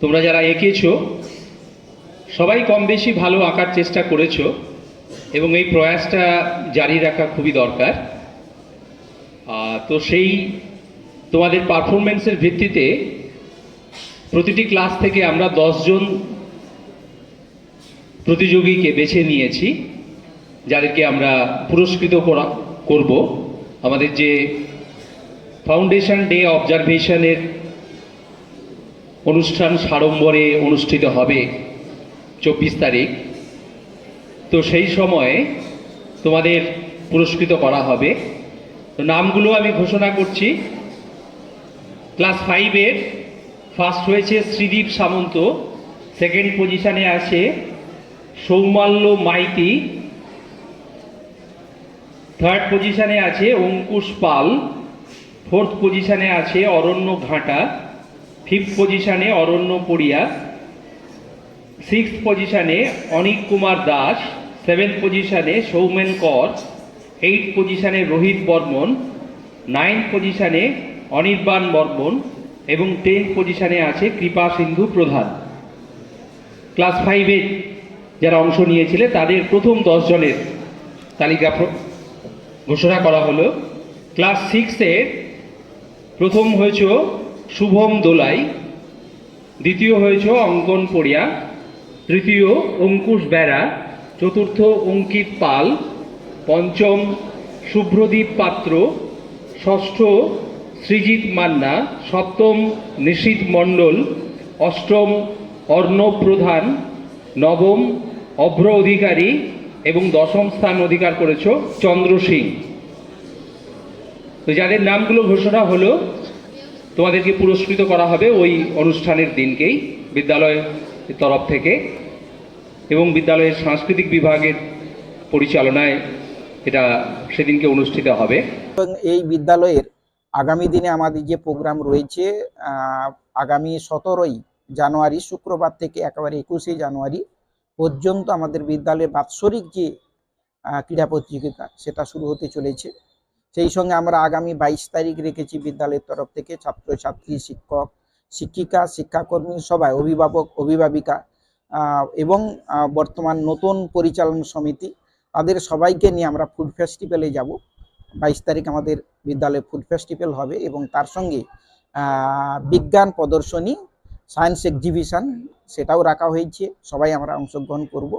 তোমরা যারা এঁকেছো, সবাই কম বেশি ভালো আঁকার চেষ্টা করেছ এবং এই প্রয়াসটা জারি রাখা খুবই দরকার। তো সেই তোমাদের পারফরমেন্সের ভিত্তিতে প্রতিটি ক্লাস থেকে আমরা দশজন প্রতিযোগীকে বেছে নিয়েছি, যাদেরকে আমরা পুরস্কৃত করা, করব। আমাদের যে ফাউন্ডেশন ডে অবজারভেশনের অনুষ্ঠান সাড়ম্বরে অনুষ্ঠিত হবে চব্বিশ তারিখ। তো সেই সময়ে তোমাদের পুরস্কৃত করা হবে। তো নামগুলো আমি ঘোষণা করছি। ক্লাস ফাইভের ফার্স্ট হয়েছে শ্রীদীপ সামন্ত সেকেন্ড পজিশনে আছে সৌমাল্য মাইতি থার্ড পজিশনে আছে অঙ্কুশ পাল ফোর্থ পজিশনে আছে অরণ্য ঘাটা। ফিফথ পজিশনে অরণ্য পড়িয়া সিক্স পজিশনে অনিক কুমার দাস সেভেন্থ পজিশনে সৌমেন কর এইট পজিশনে রোহিত বর্মন নাইন্থ পজিশনে অনির্বাণ বর্মন এবং টেন্থ পজিশনে আছে কৃপা সিন্ধু প্রধান। ক্লাস ফাইভে যারা অংশ নিয়েছিলে, তাদের প্রথম দশ জনের তালিকা ঘোষণা করা হলো। ক্লাস সিক্সের প্রথম হয়েছে শুভম দোলাই, দ্বিতীয় হয়েছ অঙ্কন পড়িয়া, তৃতীয় অঙ্কুশ বেড়া, চতুর্থ অঙ্কিত পাল, পঞ্চম শুভ্রদীপ পাত্র, ষষ্ঠ সৃজিত মান্না, সপ্তম নিশীত মণ্ডল, অষ্টম অর্ণব প্রধান, নবম অভ্র অধিকারী এবং দশম স্থান অধিকার করেছ চন্দ্র সিং। তো যাদের নামগুলো ঘোষণা হলো তোমাদেরকে পুরস্কৃত করা হবে ওই অনুষ্ঠানের দিনকেই বিদ্যালয়ের তরফ থেকে এবং বিদ্যালয়ের সাংস্কৃতিক বিভাগের পরিচালনায় এটা সেদিনকে অনুষ্ঠিত হবে। এবং এই বিদ্যালয়ের আগামী দিনে আমাদের যে প্রোগ্রাম রয়েছে আগামী সতেরোই জানুয়ারি, শুক্রবার থেকে একেবারে একুশে জানুয়ারি পর্যন্ত আমাদের বিদ্যালয়ের বাৎসরিক যে ক্রীড়া প্রতিযোগিতা, সেটা শুরু হতে চলেছে। সেই সঙ্গে আমরা আগামী বাইশ তারিখ রেখেছি বিদ্যালয়ের তরফ থেকে ছাত্রছাত্রী শিক্ষক, শিক্ষিকা, শিক্ষাকর্মী সবাই, অভিভাবক, অভিভাবিকা এবং বর্তমান নতুন পরিচালনা সমিতি, তাদের সবাইকে নিয়ে আমরা ফুড ফেস্টিভ্যালে যাব। বাইশ তারিখ আমাদের বিদ্যালয়ে ফুড ফেস্টিভ্যাল হবে এবং তার সঙ্গে বিজ্ঞান প্রদর্শনী, সায়েন্স এক্সিবিশন সেটাও রাখা হয়েছে। সবাই আমরা অংশগ্রহণ করব।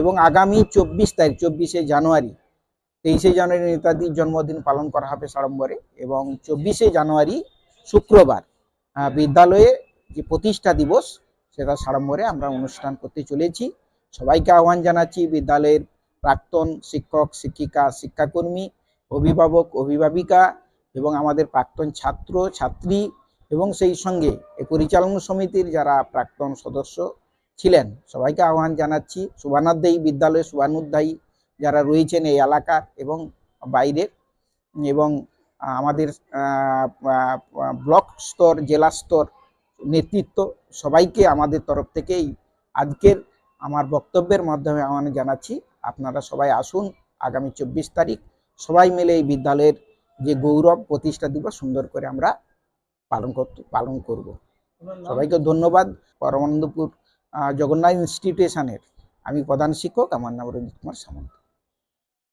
এবং আগামী চব্বিশ তারিখ, চব্বিশে জানুয়ারি তেইশে জানুয়ারি নেতাজির জন্মদিন পালন করা হবে সাড়ম্বরে এবং চব্বিশে জানুয়ারি শুক্রবার বিদ্যালয়ে যে প্রতিষ্ঠা দিবস, সেটা সাড়ম্বরে আমরা অনুষ্ঠান করতে চলেছি। সবাইকে আহ্বান জানাচ্ছি বিদ্যালয়ের প্রাক্তন শিক্ষক, শিক্ষিকা, শিক্ষাকর্মী, অভিভাবক, অভিভাবিকা এবং আমাদের প্রাক্তন ছাত্র, ছাত্রী এবং সেই সঙ্গে এই পরিচালনা সমিতির যারা প্রাক্তন সদস্য ছিলেন, সবাইকে আহ্বান জানাচ্ছি। শুভানাধ্যায়ী বিদ্যালয়ে শুভানুধ্যায়ী যারা রয়েছেন এই এলাকার এবং বাইরের এবং আমাদের ব্লক স্তর, জেলা স্তর নেতৃত্ব সবাইকে আমাদের তরফ থেকেই আজকের আমার বক্তব্যের মাধ্যমে আমি জানাচ্ছি, আপনারা সবাই আসুন আগামী চব্বিশ তারিখ সবাই মিলে এই বিদ্যালয়ের যে গৌরব প্রতিষ্ঠা দিবস সুন্দর করে আমরা পালন করতে, পালন করব। সবাইকে ধন্যবাদ। পরমানন্দপুর জগন্নাথ ইনস্টিটিউশনের আমি প্রধান শিক্ষক, আমার নাম রঞ্জিত কুমার সামন্ত।